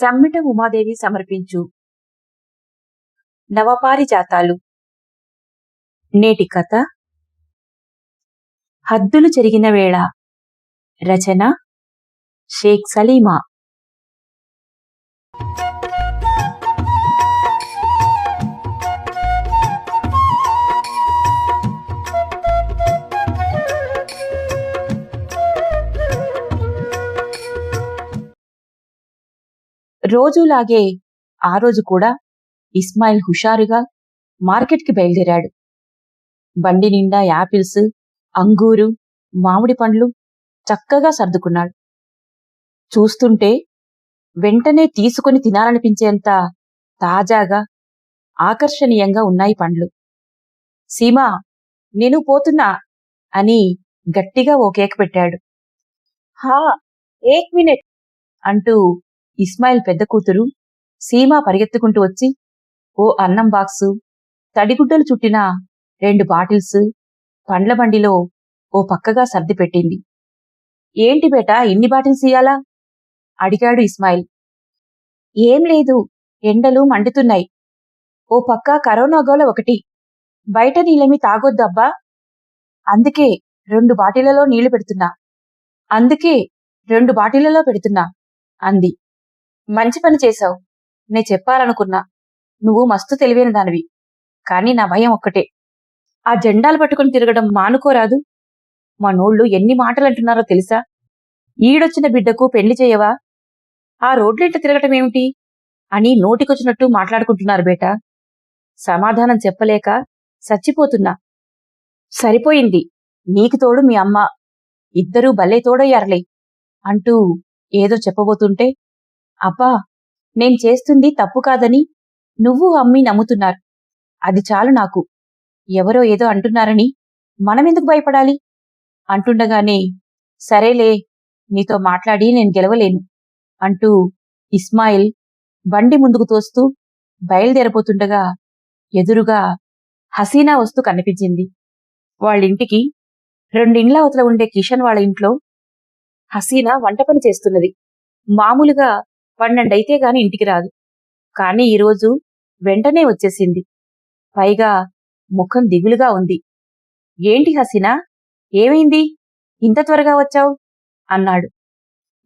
సమ్మిట ఉమాదేవి సమర్పించు. నవపారిజాతాలు. నేటి కథ. హద్దులు జరిగిన వేళ. రచన. షేక్ సలీమా. రోజులాగే ఆ రోజు కూడా ఇస్మాయిల్ హుషారుగా మార్కెట్కి బయలుదేరాడు. బండి నిండా యాపిల్స్ అంగూరు మామిడి పండ్లు చక్కగా సర్దుకున్నాడు. చూస్తుంటే వెంటనే తీసుకొని తినాలనిపించేంత తాజాగా ఆకర్షణీయంగా ఉన్నాయి పండ్లు. సీమా నేను పోతున్నా అని గట్టిగా ఓ కేక్ పెట్టాడు. హా ఏక్ మినిట్ అంటూ ఇస్మాయిల్ పెద్ద కూతురు సీమా పరిగెత్తుకుంటూ వచ్చి ఓ అన్నం బాక్సు తడిగుడ్డలు చుట్టిన రెండు బాటిల్స్ పండ్ల బండిలో ఓ పక్కగా సర్ది పెట్టింది. ఏంటి బేటా ఇన్ని బాటిల్స్ ఇయ్యాలా? అడిగాడు ఇస్మాయిల్. ఏం లేదు ఎండలు మండుతున్నాయి. ఓ పక్క కరోనా గోల ఒకటి. బయట నీళ్ళేమి తాగొద్దబ్బా అందుకే రెండు బాటిలలో నీళ్ళు పెడుతున్నా. అందుకే రెండు బాటిలలో పెడుతున్నా అంది. మంచి పని చేశావు. నే చెప్పాలనుకున్నా. నువ్వు మస్తు తెలివైన దానివి. కాని నా భయం ఒక్కటే. ఆ జెండాలు పట్టుకుని తిరగడం మానుకోరాదు. మా నోళ్ళు ఎన్ని మాటలంటున్నారో తెలుసా? ఈడొచ్చిన బిడ్డకు పెళ్ళి చేయవా? ఆ రోడ్లెంట తిరగటం ఏమిటి అని నోటికొచ్చినట్టు మాట్లాడుకుంటున్నారు బేట. సమాధానం చెప్పలేక చచ్చిపోతున్నా. సరిపోయింది. నీకు తోడు మీ అమ్మ. ఇద్దరూ భలే తోడయ్యారులే. అంటూ ఏదో చెప్పబోతుంటే అబ్బా నేను చేస్తుంది తప్పు కాదని నువ్వు అమ్మి నమ్ముతున్నారు. అది చాలు నాకు. ఎవరో ఏదో అంటున్నారని మనమెందుకు భయపడాలి? అంటుండగానే సరేలే నీతో మాట్లాడి నేను గెలవలేను అంటూ ఇస్మాయిల్ బండి ముందుకు తోస్తూ బయలుదేరపోతుండగా ఎదురుగా హసీనా వస్తూ కనిపించింది. వాళ్ళింటికి రెండిండ్ల అవతల ఉండే కిషన్ వాళ్ళ ఇంట్లో హసీనా వంట పని చేస్తున్నది. మామూలుగా పన్నెండైతే గాని ఇంటికి రాదు. కాని ఈరోజు వెంటనే వచ్చేసింది. పైగా ముఖం దిగులుగా ఉంది. ఏంటి హసినా? ఏమైంది? ఇంత త్వరగా వచ్చావు? అన్నాడు.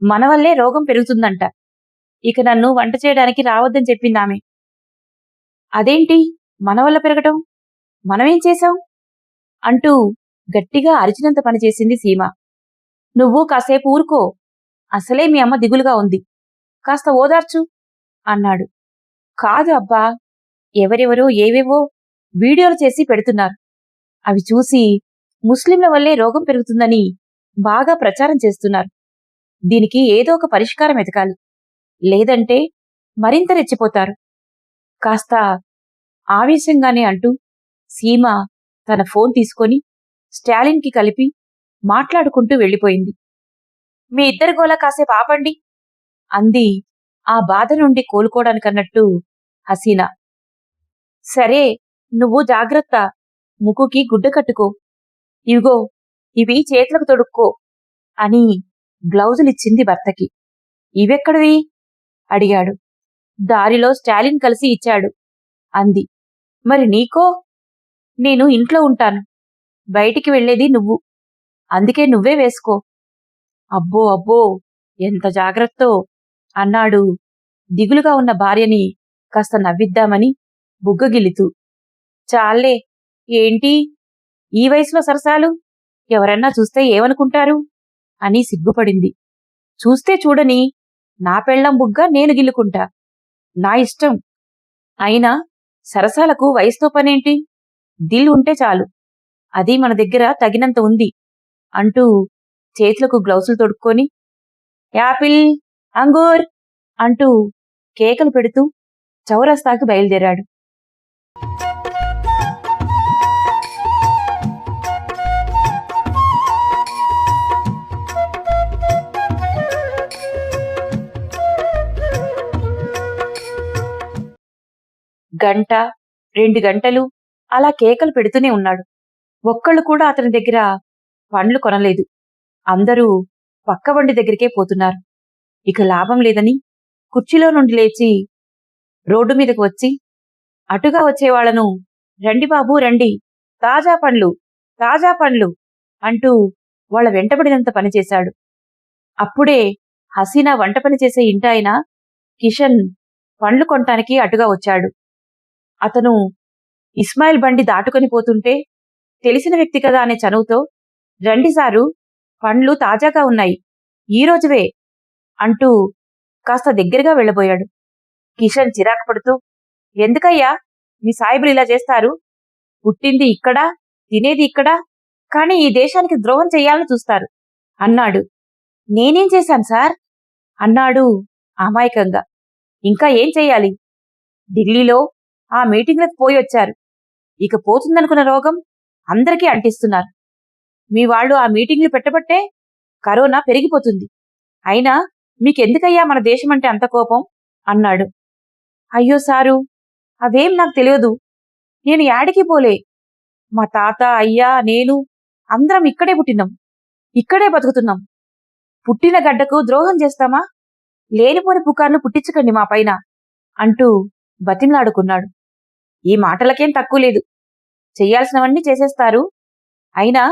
మన వల్లే రోగం పెరుగుతుందంట. ఇక నన్ను వంట చేయడానికి రావద్దని చెప్పిందామె. అదేంటి? మన వల్ల పెరగటం? మనమేం చేశాం? అంటూ గట్టిగా అరిచినంత పనిచేసింది సీమ. నువ్వు కాసేపు ఊరుకో. అసలే మీ అమ్మ దిగులుగా ఉంది. కాస్త ఓదార్చు అన్నాడు. కాదు అబ్బా ఎవరెవరో ఏవేవో వీడియోలు చేసి పెడుతున్నారు. అవి చూసి ముస్లింల వల్లే రోగం పెరుగుతుందని బాగా ప్రచారం చేస్తున్నారు. దీనికి ఏదో ఒక పరిష్కారం ఎతకాలి లేదంటే మరింత రెచ్చిపోతారు. కాస్త ఆవేశంగానే అంటూ సీమ తన ఫోన్ తీసుకొని స్టాలిన్కి కలిపి మాట్లాడుకుంటూ వెళ్ళిపోయింది. మీ ఇద్దరి గోల కాసేపు ఆపండి. అంది. ఆ బాధ నుండి కోలుకోవడానికన్నట్టు హసీనా. సరే నువ్వు జాగ్రత్త. ముక్కుకి గుడ్డ కట్టుకో. ఇవిగో ఇవి చేతులకు తొడుక్కో అని గ్లౌజులిచ్చింది భర్తకి. ఇవెక్కడివి? అడిగాడు. దారిలో స్టాలిన్ కలిసి ఇచ్చాడు. అంది. మరి నీకో? నేను ఇంట్లో ఉంటాను. బయటికి వెళ్ళేది నువ్వు. అందుకే నువ్వే వేసుకో. అబ్బో అబ్బో ఎంత జాగ్రత్తో. అన్నాడు. దిగులుగా ఉన్న భార్యని కాస్త నవ్విద్దామని బుగ్గగిల్లుతూ. చాలే ఏంటి? ఈ వయసులో సరసాలు? ఎవరన్నా చూస్తే ఏమనుకుంటారు? అని సిగ్గుపడింది. చూస్తే చూడని నా పెళ్ళం బుగ్గ నేను గిల్లుకుంటా. నా ఇష్టం. అయినా సరసాలకు వయసుతో పనేంటి? దిల్ ఉంటే చాలు. అది మన దగ్గర తగినంత ఉంది అంటూ చేతులకు గ్లౌసులు తొడుక్కొని యాపిల్ అంగూర్ అంటూ కేకలు పెడుతూ చౌరస్తాకి బయలుదేరాడు. గంట రెండు గంటలు అలా కేకలు పెడుతూనే ఉన్నాడు. ఒక్కళ్ళు కూడా అతని దగ్గర పండ్లు కొనలేదు. అందరూ పక్క వండి దగ్గరికే పోతున్నారు. ఇక లాభం లేదని కుర్చీలో నుండి లేచి రోడ్డు మీదకు వచ్చి అటుగా వచ్చేవాళ్ళను రండి బాబు రండి తాజా పండ్లు తాజా పండ్లు అంటూ వాళ్ళ వెంటబడినంత పనిచేశాడు అప్పుడే హసీనా వంట పని చేసే ఇంటాయన కిషన్ పండ్లు కొనటానికి అటుగా వచ్చాడు. అతను ఇస్మాయిల్ బండి దాటుకొని పోతుంటే తెలిసిన వ్యక్తి కదా అనే చనువుతో రండి సారు పండ్లు తాజాగా ఉన్నాయి ఈ రోజువే అంటూ కాస్త దగ్గరగా వెళ్ళబోయాడు. కిషన్ చిరాకు పడుతూ ఎందుకయ్యా? మీ సాయిబులు ఇలా చేస్తారు? పుట్టింది ఇక్కడ తినేది ఇక్కడ కానీ ఈ దేశానికి ద్రోహం చెయ్యాలని చూస్తారు. అన్నాడు. నేనేం చేశాను సార్? అన్నాడు అమాయకంగా. ఇంకా ఏం చెయ్యాలి ఢిల్లీలో ఆ మీటింగ్లకు పోయి వచ్చారు. ఇక పోతుందనుకున్న రోగం అందరికీ అంటిస్తున్నారు. మీ వాళ్ళు ఆ మీటింగ్లు పెట్టబట్టే కరోనా పెరిగిపోతుంది. అయినా మీకెందుకయ్యా మన దేశం అంటే అంత కోపం? అన్నాడు. అయ్యో సారు అవేం నాకు తెలియదు. నేను యాడికి పోలే. మా తాత అయ్యా నేను అందరం ఇక్కడే పుట్టినాం. ఇక్కడే బతుకుతున్నాం. పుట్టిన గడ్డకు ద్రోహం చేస్తామా? లేనిపోని పుకార్లు పుట్టించకండి మా పైన అంటూ బతిమలాడుకున్నాడు. ఈ మాటలకేం తక్కువ లేదు. చెయ్యాల్సినవన్నీ చేసేస్తారు. అయినా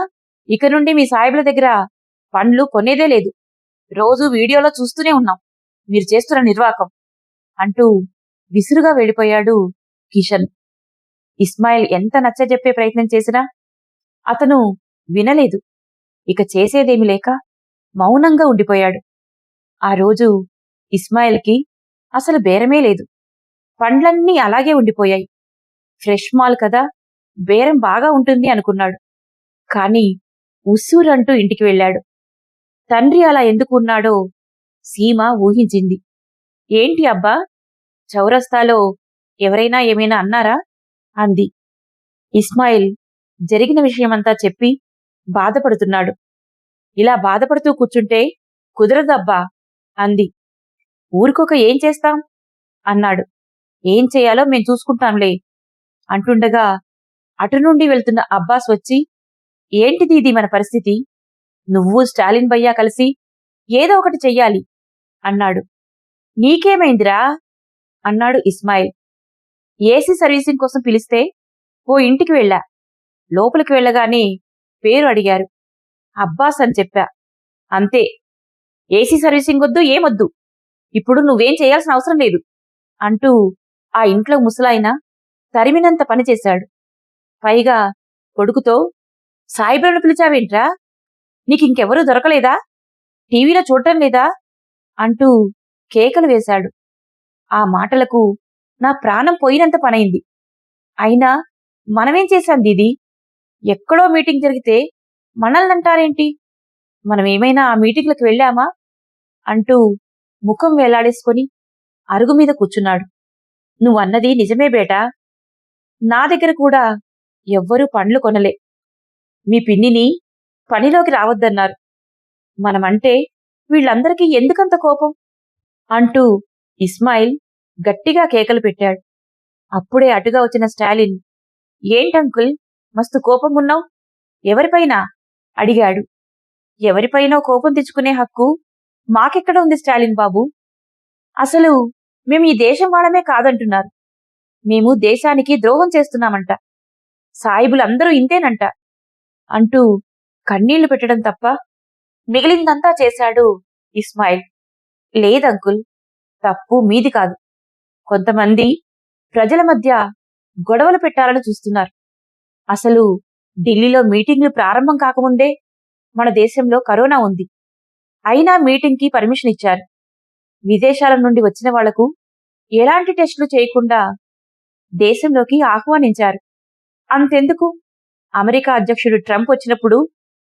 ఇక నుండి మీ సాయిబుల దగ్గర పండ్లు కొనేదే లేదు. రోజూ వీడియోలో చూస్తూనే ఉన్నాం. మీరు చేస్తున్న నిర్వాకం. అంటూ విసురుగా వెళ్ళిపోయాడు కిషన్. ఇస్మాయిల్ ఎంత నచ్చజెప్పే ప్రయత్నం చేసినా అతను వినలేదు. ఇక చేసేదేమి లేక మౌనంగా ఉండిపోయాడు. ఆ రోజు ఇస్మాయిల్కి అసలు బేరమే లేదు. పండ్లన్నీ అలాగే ఉండిపోయాయి. ఫ్రెష్ మాల్ కదా బేరం బాగా ఉంటుంది అనుకున్నాడు. కాని ఉస్సూరంటూ ఇంటికి వెళ్ళాడు. తండ్రి అలా ఎందుకు ఉన్నాడో సీమ ఊహించింది. ఏంటి అబ్బా? చౌరస్తాలో ఎవరైనా ఏమైనా అన్నారా? అంది. ఇస్మాయిల్ జరిగిన విషయమంతా చెప్పి బాధపడుతున్నాడు. ఇలా బాధపడుతూ కూర్చుంటే కుదరదబ్బా అంది. ఊరికొక ఏం చేస్తాం? అన్నాడు. ఏం చేయాలో మేం చూసుకుంటాంలే అంటుండగా అటు నుండి వెళ్తున్న అబ్బాస్ వచ్చి ఏంటిది ఇది మన పరిస్థితి? నువ్వు స్టాలిన్ భయ్యా కలిసి ఏదో ఒకటి చెయ్యాలి అన్నాడు. నీకేమైందిరా? అన్నాడు ఇస్మాయిల్. ఏసీ సర్వీసింగ్ కోసం పిలిస్తే ఓ ఇంటికి వెళ్ళా. లోపలికి వెళ్ళగానే పేరు అడిగారు. అబ్బాస్ అని చెప్పా. అంతే. ఏసీ సర్వీసింగ్ వద్దు ఏమొద్దు. ఇప్పుడు నువ్వేం చేయాల్సిన అవసరం లేదు అంటూ ఆ ఇంట్లో ముసలాయన తరిమినంత పనిచేశాడు పైగా కొడుకుతో సాయిబులను పిలిచావేంట్రా? నీకింకెవరూ దొరకలేదా? టీవీలో చూడటం లేదా? అంటూ కేకలు వేశాడు. ఆ మాటలకు నా ప్రాణం పోయినంత పనైంది. అయినా మనమేం చేశాం దీది? ఎక్కడో మీటింగ్ జరిగితే మనల్ని అంటారేంటి మనమేమైనా ఆ మీటింగ్లకు వెళ్ళామా? అంటూ ముఖం వేలాడేసుకొని అరుగు మీద కూర్చున్నాడు. నువ్వన్నది నిజమే బేటా. నా దగ్గర కూడా ఎవ్వరూ పండ్లు కొనలే. మీ పిన్నిని పనిలోకి రావద్దన్నారు. మనమంటే వీళ్ళందరికీ ఎందుకంత కోపం? అంటూ ఇస్మాయిల్ గట్టిగా కేకలు పెట్టాడు. అప్పుడే అటుగా వచ్చిన స్టాలిన్ ఏంటంకుల్ మస్తు కోపంగున్నావు? ఎవరిపైనా? అడిగాడు. ఎవరిపైనో కోపం తెచ్చుకునే హక్కు మాకెక్కడ ఉంది స్టాలిన్ బాబు? అసలు మేము ఈ దేశం వాళ్ళమే కాదంటున్నారు. మేము దేశానికి ద్రోహం చేస్తున్నామంట. సాయిబులందరూ ఇంతేనంట. అంటూ కన్నీళ్ళు పెట్టడం తప్ప మిగిలిందంతా చేశాడు ఇస్మాయిల్. లేదంకుల్ తప్పు మీది కాదు. కొంతమంది ప్రజల మధ్య గొడవలు పెట్టాలని చూస్తున్నారు. అసలు ఢిల్లీలో మీటింగ్లు ప్రారంభం కాకముందే మన దేశంలో కరోనా ఉంది. అయినా మీటింగ్కి పర్మిషన్ ఇచ్చారు. విదేశాల నుండి వచ్చిన వాళ్ళకు ఎలాంటి టెస్టులు చేయకుండా దేశంలోకి ఆహ్వానించారు. అంతెందుకు? అమెరికా అధ్యక్షుడు ట్రంప్ వచ్చినప్పుడు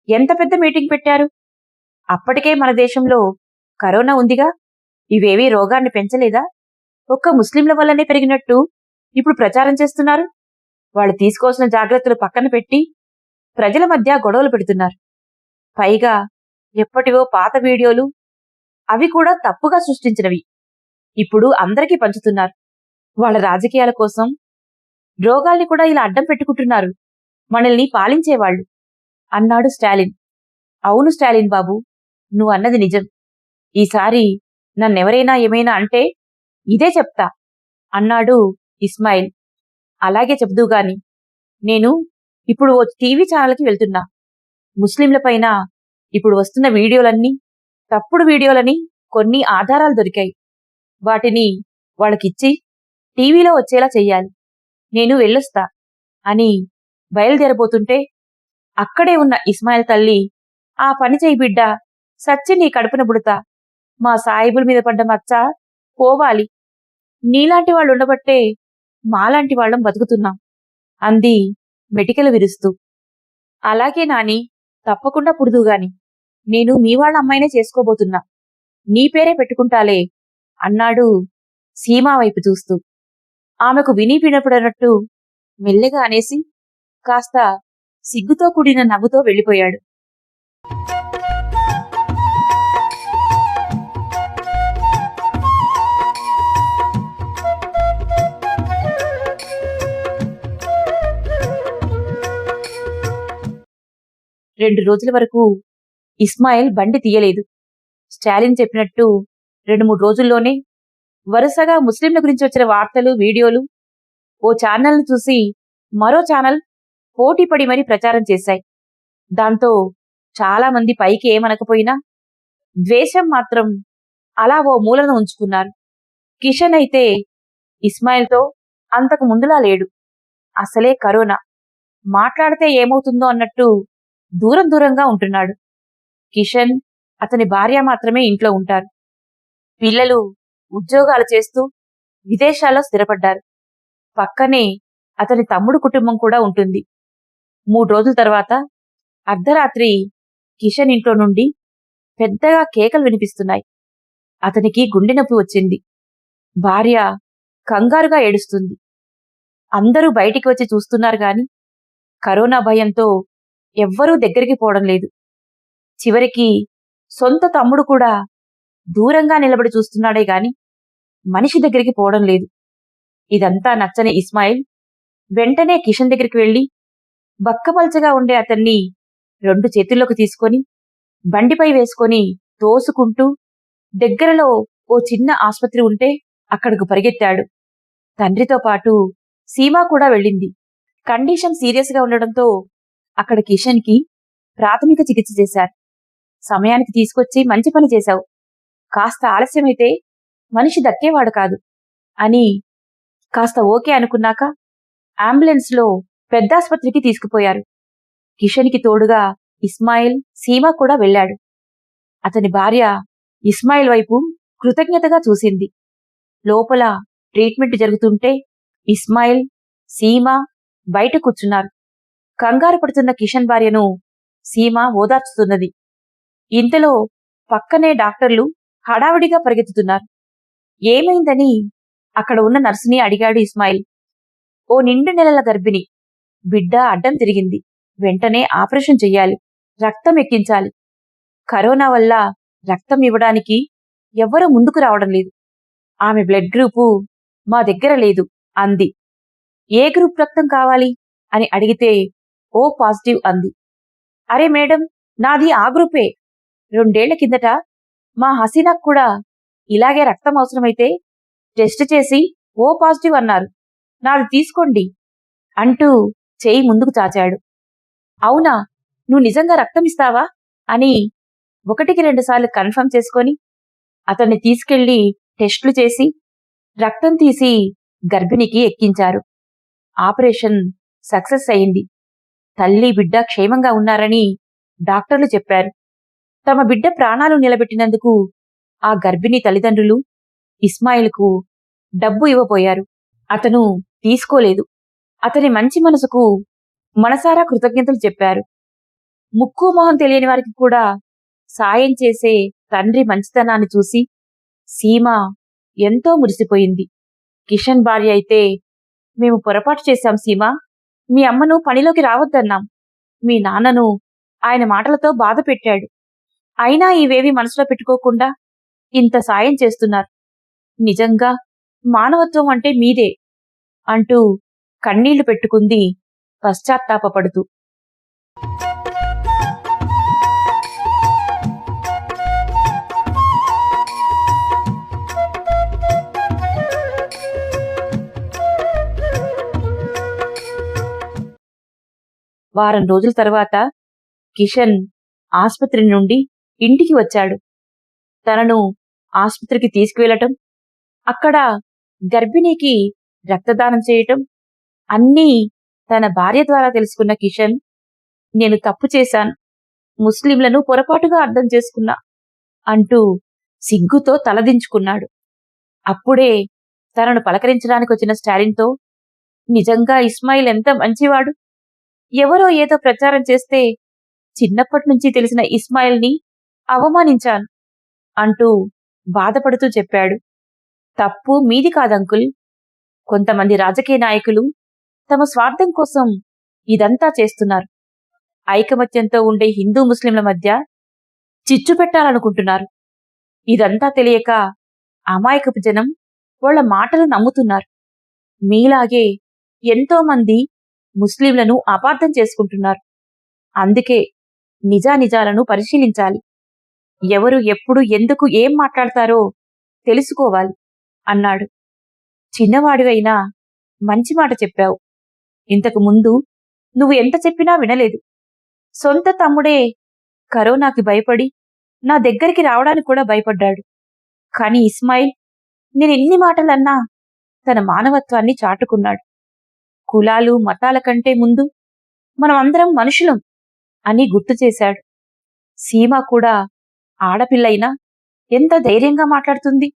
ఎంత పెద్ద మీటింగ్ పెట్టారు? అప్పటికే మన దేశంలో కరోనా ఉందిగా? ఇవేవీ రోగాన్ని పెంచలేదా? ఒక్క ముస్లింల వల్లనే పెరిగినట్టు ఇప్పుడు ప్రచారం చేస్తున్నారు? వాళ్ళు తీసుకోవాల్సిన జాగ్రత్తలు పక్కన పెట్టి ప్రజల మధ్య గొడవలు పెడుతున్నారు. పైగా ఎప్పటివో పాత వీడియోలు అవి కూడా తప్పుగా సృష్టించినవి. ఇప్పుడు అందరికీ పంచుతున్నారు. వాళ్ళ రాజకీయాల కోసం రోగాల్ని కూడా ఇలా అడ్డం పెట్టుకుంటున్నారు. మనల్ని పాలించేవాళ్ళు. అన్నాడు స్టాలిన్. అవును స్టాలిన్ బాబు నువ్వు అన్నది నిజం. ఈసారి నన్నెవరైనా ఏమైనా అంటే ఇదే చెప్తా అన్నాడు ఇస్మాయిల్. అలాగే చెప్దూ నేను ఇప్పుడు ఓ టీవీ ఛానల్కి వెళ్తున్నా. ముస్లింల పైన ఇప్పుడు వస్తున్న వీడియోలన్నీ తప్పుడు వీడియోలని కొన్ని ఆధారాలు దొరికాయి. వాటిని వాళ్ళకిచ్చి టీవీలో వచ్చేలా చెయ్యాలి. నేను వెళ్ళొస్తా అని బయలుదేరబోతుంటే అక్కడే ఉన్న ఇస్మాయిల్ తల్లి ఆ పని చేయి బిడ్డ సచ్చి నీ కడుపున బుడతా మా సాయిబుల మీద పడ్డ మచ్చ పోవాలి. నీలాంటి వాళ్ళు ఉండబట్టే మాలాంటి వాళ్ళం బతుకుతున్నాం అంది మెటికలు విరుస్తూ. అలాగే నాని తప్పకుండా పుడుదుగాని నేను మీ వాళ్ళ అమ్మాయినే చేసుకోబోతున్నా. నీ పేరే పెట్టుకుంటాలే అన్నాడు సీమా వైపు చూస్తూ. ఆమెకు విని వినపడనట్టు మెల్లగా అనేసి కాస్త సిగ్గుతో కూడిన నవ్వుతో వెళ్ళిపోయాడు. రెండు రోజుల వరకు ఇస్మాయిల్ బండి తీయలేదు. స్టాలిన్ చెప్పినట్టు రెండు మూడు రోజుల్లోనే వరుసగా ముస్లింల గురించి వచ్చిన వార్తలు వీడియోలు ఓ ఛానల్ను చూసి మరో ఛానల్ పోటీపడి మరీ ప్రచారం చేశాయి. దాంతో చాలా మంది పైకి ఏమనకపోయినా ద్వేషం మాత్రం అలా ఓ మూలను ఉంచుకున్నారు. కిషన్ అయితే ఇస్మాయిల్తో అంతకు ముందులా లేడు. అసలే కరోనా. మాట్లాడితే ఏమవుతుందో అన్నట్టు దూరం దూరంగా ఉంటున్నాడు. కిషన్ అతని భార్య మాత్రమే ఇంట్లో ఉంటారు. పిల్లలు ఉద్యోగాలు చేస్తూ విదేశాల్లో స్థిరపడ్డారు. పక్కనే అతని తమ్ముడు కుటుంబం కూడా ఉంటుంది. మూడు రోజుల తర్వాత అర్ధరాత్రి కిషన్ ఇంట్లో నుండి పెద్దగా కేకలు వినిపిస్తున్నాయి. అతనికి గుండె నొప్పి వచ్చింది. భార్య కంగారుగా ఏడుస్తుంది. అందరూ బయటికి వచ్చి చూస్తున్నారు గాని కరోనా భయంతో ఎవ్వరూ దగ్గరికి పోవడం లేదు. చివరికి సొంత తమ్ముడు కూడా దూరంగా నిలబడి చూస్తున్నాడే గాని మనిషి దగ్గరికి పోవడం లేదు. ఇదంతా నచ్చని ఇస్మాయిల్ వెంటనే కిషన్ దగ్గరికి వెళ్ళి బక్కపల్చగా ఉండే అతన్ని రెండు చేతుల్లోకి తీసుకొని బండిపై వేసుకొని తోసుకుంటూ దగ్గరలో ఓ చిన్న ఆసుపత్రి ఉంటే అక్కడకు పరిగెత్తాడు. తండ్రితో పాటు సీమా కూడా వెళ్ళింది. కండిషన్ సీరియస్గా ఉండడంతో అక్కడ కిషన్కి ప్రాథమిక చికిత్స చేశారు. సమయానికి తీసుకొచ్చి మంచి పని చేశావు. కాస్త ఆలస్యమైతే మనిషి దక్కేవాడు కాదు అని కాస్త ఓకే అనుకున్నాక అంబులెన్స్లో పెద్ద ఆసుపత్రికి తీసుకుపోయారు. కిషన్కి తోడుగా ఇస్మాయిల్ సీమ కూడా వెళ్ళాడు. అతని భార్య ఇస్మాయిల్ వైపు కృతజ్ఞతగా చూసింది. లోపల ట్రీట్మెంట్ జరుగుతుంటే ఇస్మాయిల్ సీమ బయట కూర్చున్నారు. కంగారు పడుతున్న కిషన్ భార్యను సీమ ఓదార్చుతున్నది. ఇంతలో పక్కనే డాక్టర్లు హడావిడిగా పరిగెత్తుతున్నారు. ఏమైందని అక్కడ ఉన్న నర్సుని అడిగాడు ఇస్మాయిల్. ఓ నిండు నెలల గర్భిణి. బిడ్డ అడ్డం తిరిగింది. వెంటనే ఆపరేషన్ చెయ్యాలి. రక్తం ఎక్కించాలి. కరోనా వల్ల రక్తం ఇవ్వడానికి ఎవ్వరూ ముందుకు రావడం లేదు. ఆమె బ్లడ్ గ్రూపు మా దగ్గర లేదు అంది. ఏ గ్రూప్ రక్తం కావాలి? అని అడిగితే ఓ పాజిటివ్ అంది. అరే మేడం నాది ఆ గ్రూపే. రెండేళ్ళ కిందట మా హసీనాకు కూడా ఇలాగే రక్తం అవసరమైతే టెస్ట్ చేసి ఓ పాజిటివ్ అన్నారు. నాది తీసుకోండి అంటూ చేయి ముందుకు చాచాడు. అవునా? నువ్వు నిజంగా రక్తం ఇస్తావా అని ఒకటికి రెండుసార్లు కన్ఫర్మ్ చేసుకొని అతన్ని తీసుకెళ్ళి టెస్టులు చేసి రక్తం తీసి గర్భిణికి ఎక్కించారు. ఆపరేషన్ సక్సెస్ అయింది. తల్లి బిడ్డ క్షేమంగా ఉన్నారని డాక్టర్లు చెప్పారు. తమ బిడ్డ ప్రాణాలు నిలబెట్టినందుకు ఆ గర్భిణి తల్లిదండ్రులు ఇస్మాయిల్కు డబ్బు ఇవ్వబోయారు. అతను తీసుకోలేదు. అతని మంచి మనసుకు మనసారా కృతజ్ఞతలు చెప్పారు. ముక్కు మొహం తెలియని వారికి కూడా సాయం చేసే తండ్రి మంచితనాన్ని చూసి సీమ ఎంతో మురిసిపోయింది. కిషన్ భార్య అయితే మేము పొరపాటు చేశాం సీమ. మీ అమ్మను పనిలోకి రావద్దన్నాం. మీ నాన్నను ఆయన మాటలతో బాధ పెట్టాడు. అయినా ఇవేవి మనసులో పెట్టుకోకుండా ఇంత సాయం చేస్తున్నారు. నిజంగా మానవత్వం అంటే మీదే అంటూ కన్నీళ్ళు పెట్టుకుంది. పశ్చాత్తాపడుతూ వారం రోజుల తర్వాత కిషన్ ఆసుపత్రి నుండి ఇంటికి వచ్చాడు. తనను ఆసుపత్రికి తీసుకువెళ్ళటం అక్కడ గర్భిణికి రక్తదానం చేయటం అన్నీ తన భార్య ద్వారా తెలుసుకున్న కిషన్ నేను తప్పు చేశాను ముస్లింలను పొరపాటుగా అర్థం చేసుకున్నా అంటూ సిగ్గుతో తలదించుకున్నాడు. అప్పుడే తనను పలకరించడానికి వచ్చిన స్టాలిన్తో నిజంగా ఇస్మాయిల్ ఎంత మంచివాడు? ఎవరో ఏదో ప్రచారం చేస్తే చిన్నప్పటి నుంచి తెలిసిన ఇస్మాయిల్ని అవమానించాను అంటూ బాధపడుతూ చెప్పాడు. తప్పు మీది కాదంకుల్ కొంతమంది రాజకీయ నాయకులు తమ స్వార్థం కోసం ఇదంతా చేస్తున్నారు. ఐకమత్యంతో ఉండే హిందూ ముస్లింల మధ్య చిచ్చు పెట్టాలనుకుంటున్నారు. ఇదంతా తెలియక అమాయకపు జనం వాళ్ళ మాటలు నమ్ముతున్నారు. మీలాగే ఎంతో మంది ముస్లింలను అపార్థం చేసుకుంటున్నారు. అందుకే నిజానిజాలను పరిశీలించాలి. ఎవరు ఎప్పుడు ఎందుకు ఏం మాట్లాడతారో తెలుసుకోవాలి అన్నాడు. చిన్నవాడివైనా మంచి మాట చెప్పావు. ఇంతకు ముందు నువ్వు ఎంత చెప్పినా వినలేదు. సొంత తమ్ముడే కరోనాకి భయపడి నా దగ్గరికి రావడానికి కూడా భయపడ్డాడు. కాని ఇస్మాయిల్ నేను ఎన్ని మాటలన్నా తన మానవత్వాన్ని చాటుకున్నాడు. కులాలు మతాల కంటే ముందు మనం అందరం మనుషులం అని గుర్తు చేశాడు. సీమ కూడా ఆడపిల్లైనా ఎంత ధైర్యంగా మాట్లాడుతుంది.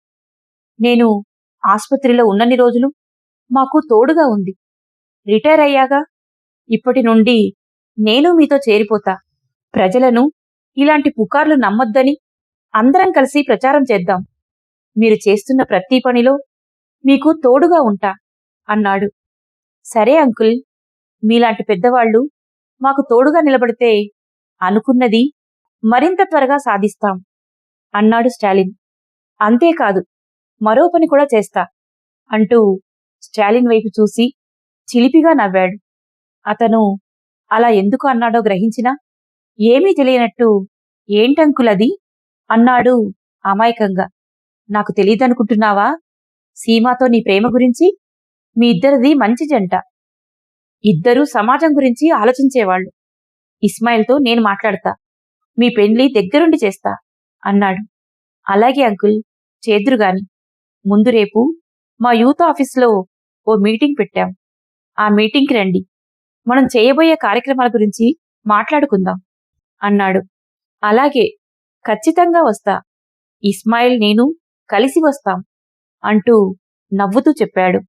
నేను ఆసుపత్రిలో ఉన్నన్ని రోజులు మాకు తోడుగా ఉంది. రిటైర్ అయ్యాగా? ఇప్పటి నుండి నేను మీతో చేరిపోతా. ప్రజలను ఇలాంటి పుకార్లు నమ్మొద్దని అందరం కలిసి ప్రచారం చేద్దాం. మీరు చేస్తున్న ప్రతి పనిలో మీకు తోడుగా ఉంటా అన్నాడు. సరే అంకుల్ మీలాంటి పెద్దవాళ్ళు మాకు తోడుగా నిలబడితే అనుకున్నది మరింత త్వరగా సాధిస్తాం అన్నాడు స్టాలిన్. అంతేకాదు మరో పని కూడా చేస్తా అంటూ స్టాలిన్ వైపు చూసి చిలిపిగా నవ్వాడు. అతను అలా ఎందుకు అన్నాడో గ్రహించినా ఏమీ తెలియనట్టు ఏంటంకులది? అన్నాడు అమాయకంగా. నాకు తెలియదనుకుంటున్నావా సీమాతో నీ ప్రేమ గురించి? మీ ఇద్దరిది మంచి జంట. ఇద్దరూ సమాజం గురించి ఆలోచించేవాళ్ళు. ఇస్మాయిల్తో నేను మాట్లాడతా. మీ పెండ్లి దగ్గరుండి చేస్తా అన్నాడు. అలాగే అంకుల్ చేద్దురుగాని ముందు రేపు మా యూత్ ఆఫీస్లో ఓ మీటింగ్ పెట్టాం. ఆ మీటింగ్కి రండి. మనం చేయబోయే కార్యక్రమాల గురించి మాట్లాడుకుందాం అన్నాడు. అలాగే ఖచ్చితంగా వస్తా. ఇస్మాయిల్ నేను కలిసి వస్తాం అంటూ నవ్వుతూ చెప్పాడు.